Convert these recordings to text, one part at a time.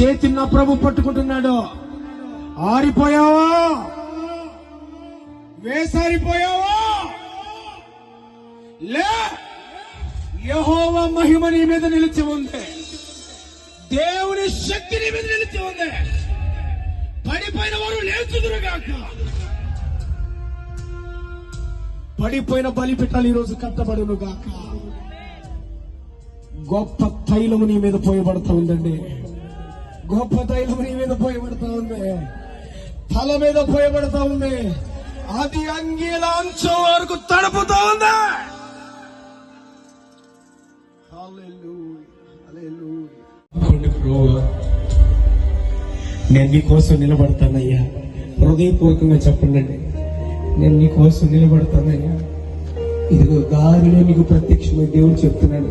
చేతి నా ప్రభు పట్టుకుంటున్నాడు. ఆరిపోయావా? వేసారిపోయావా? లే! యహోవ మహిమ నీ మీద నిలిచి ఉంది. దేవుని శక్తి నీ మీద నిలిచి ఉంది. పడిపోయిన వారు లేచుదురుగాక పడిపోయిన బలిపిట్టాలు ఈరోజు కట్టబడును గాక. గొప్ప తైలము నీ మీద పోయబడతా ఉందండి. గొప్ప తైలము నీ మీద పోయబడతా ఉంది తల మీద పోయబడతా ఉంది అది అంగీల అంచు వరకు తడుపుతా ఉంది. నేను నీ కోసం నిలబడతానయ్యా. హృదయపూర్వకంగా చెప్పండి. నేను నీ కోసం నిలబడతానయ్యా. ఇదిగో దారిలో నీకు ప్రత్యక్షమై దేవుడు చెప్తున్నాడు.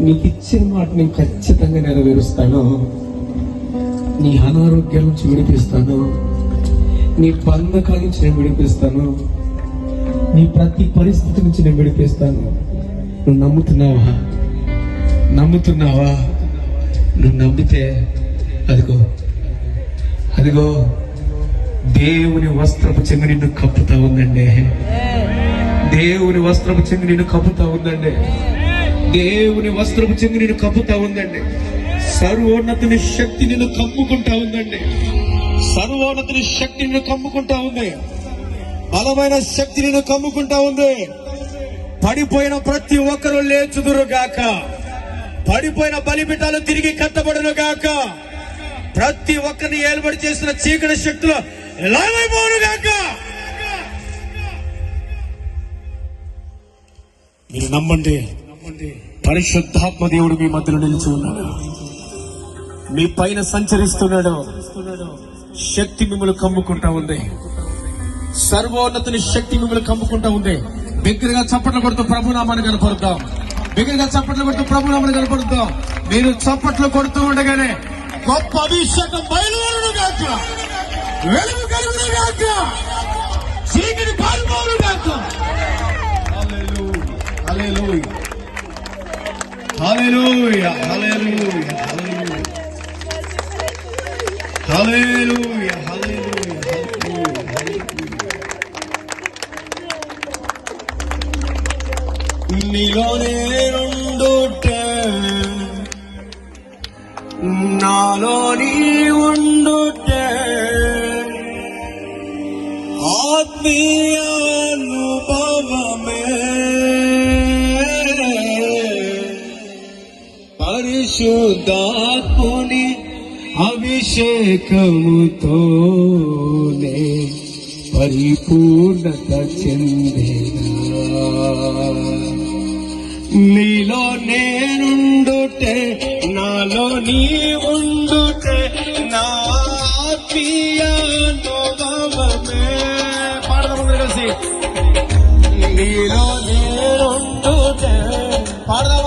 నీకు ఇచ్చిన మాట నేను ఖచ్చితంగా నెరవేరుస్తాను. నీ అనారోగ్యాల నుంచి విడిపిస్తాను నీ బంధకాల నుంచి నేను విడిపిస్తాను. నీ ప్రతి పరిస్థితి నుంచి నేను విడిపిస్తాను. నువ్వు నమ్ముతున్నావా? నమ్ముతున్నావా? నువ్వు నమ్మితే అదిగో అదిగో దేవుని వస్త్రపు చెంగు నిన్ను కప్పుతా ఉందండి. దేవుని వస్త్రపు చెంగు నిన్ను కప్పుతా ఉందండి. దేవుని వస్త్రపు చెంగు నిన్ను కప్పుతా ఉందండి. సర్వోన్నతుని శక్తి నిన్ను కమ్ముకుంటా ఉందండి. సర్వోన్నతుని శక్తి నిన్ను కమ్ముకుంటా ఉంది. బలమైన శక్తి నిన్ను కమ్ముకుంటా ఉంది. పడిపోయిన ప్రతి ఒక్కరూ లేచుదురు గాక పడిపోయిన బలిపిటాలు తిరిగి కట్టబడును గాక ప్రతి ఒక్కరిని ఏలుబడి చేసిన చీకటి శక్తులు లావైపోను గాక మీరు నమ్మండి. పరిశుద్ధాత్మ దేవుడు మీ మధ్యలో నిలిచి ఉన్నాడు. మీ పైన సంచరిస్తున్నాడు. శక్తి మిమ్మల్ని కమ్ముకుంటా ఉంది. సర్వోన్నతుని శక్తి మిమ్మల్ని కమ్ముకుంటా ఉంది. బిగ్గరగా చప్పట్లు కొడుతూ ప్రభునామాన్ని కనపడుతాం బిగ్గరగా చప్పట్లు కొడుతూ ప్రభునామాన్ని కనపడుతాం మీరు చప్పట్లు కొడుతూ ఉండగానే గొప్ప అభిషేకం బయలుదేరును గాక. వెలుగు కలుగును గాక. చీకటి పాల్గొను గాక. హల్లెలూయా. హల్లెలూయా. హల్లెలూయా. హల్లెలూయా. హల్లెలూయా నీలోనే ఉండుటే నాలోని ఉండుటే ఆత్మీయ అనుభవమే పరిశుద్ధాత్ముని అభిషేకముతోనే పరిపూర్ణత చెందేనా? నీలో నేనుండుటే నాలో నీ ఉండుటే నా ఆత్మీయ అనుభవమే. పాడదాం కలిసి నీలో నేనుండుటే పాడదాం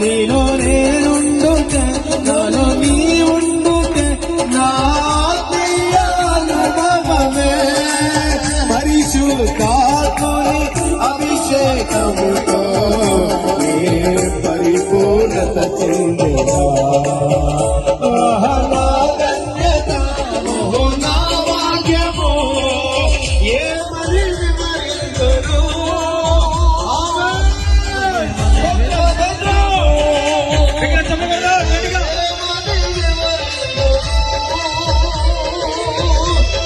నీలో నేనుండుటే, నాలో నీవుండుటే, నా ఆత్మీయ అభిషేకముతో పరిపూర్ణత చెందేనా.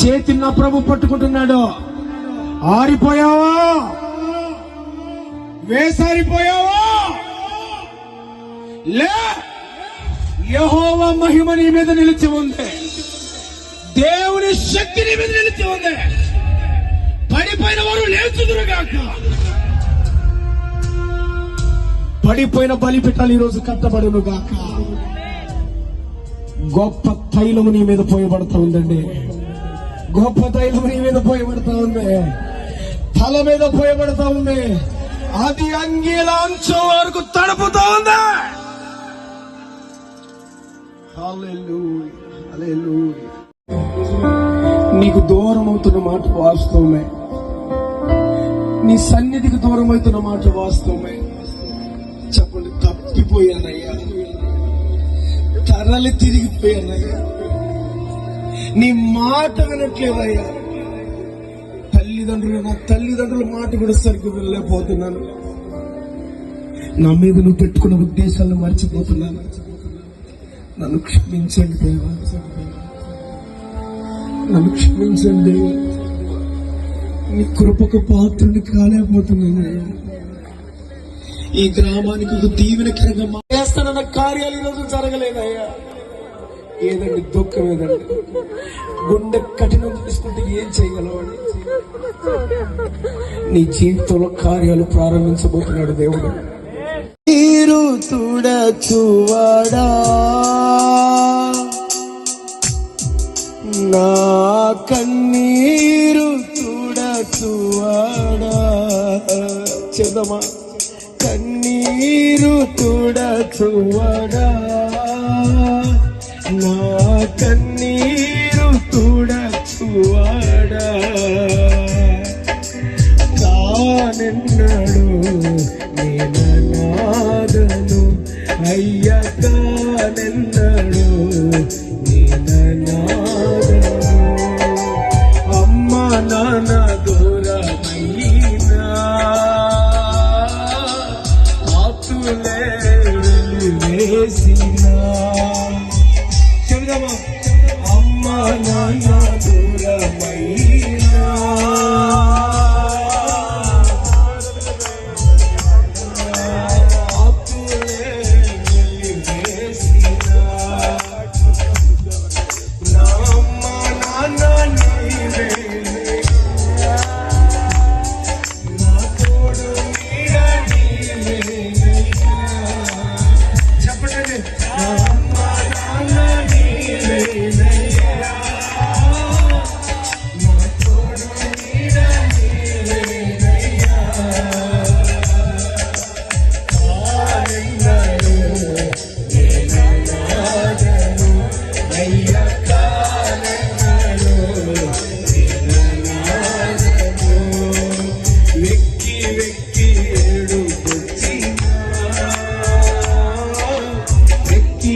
చేతి నా ప్రభు పట్టుకుంటున్నాడు. ఆరిపోయావా? వేసారిపోయావా? లే! యహోవ మహిమ నీ మీద నిలిచి ఉంది. దేవుని శక్తి నీ మీద నిలిచి ఉంది. పడిపోయిన వారు లేచుదురుగాక పడిపోయిన బలిపిట్టాలు ఈరోజు కట్టబడును గాక గొప్ప తైలము నీ మీద పోయబడతా ఉందండి. గొప్ప తైలము నీ మీద పోయబడతా ఉంది. తల మీద పోయబడతా ఉంది. అది అంగీల అంచం వరకు తడుపుతా ఉంది. నీకు దూరం అవుతున్న మాట వాస్తవమే. నీ సన్నిధికి దూరం అవుతున్న మాట వాస్తవమే. తిరిగిపోయానయ్యా తరలి తిరిగిపోయానయ్యా. నీ మాట వినట్లేదయ్యా. తల్లిదండ్రులు నా తల్లిదండ్రుల మాట కూడా సరిగ్గా వెళ్ళలేకపోతున్నాను నా మీద నువ్వు పెట్టుకున్న ఉద్దేశాలను మర్చిపోతున్నాను. నన్ను క్షమించండి దేవా. నన్ను క్షమించండి నీ కృపకు పాత్రుని కాలేకపోతున్నానయ్యా. ఈ గ్రామానికి ఒక దీవెనకరంగా చేస్తానన్న కార్యాలు ఈరోజు జరగలేదయ్యా. ఏదండి దుఃఖం ఏదండి? గుండె కఠినం తీసుకుంటే ఏం చేయగలవాడి నీ జీవితంలో కార్యాలు ప్రారంభించబోతున్నాడు దేవుడు. నీరు తుడచువడా నా కన్నీరు తుడచువడా చేద్దామా? నీరు తుడచువడా నా కన్నీరు తుడచువడా? కానెన్నడు నేననాదను అయ్య తానెన్నడు చెబుదామా అమ్మ నాన్న దూరమైనా వెక్కి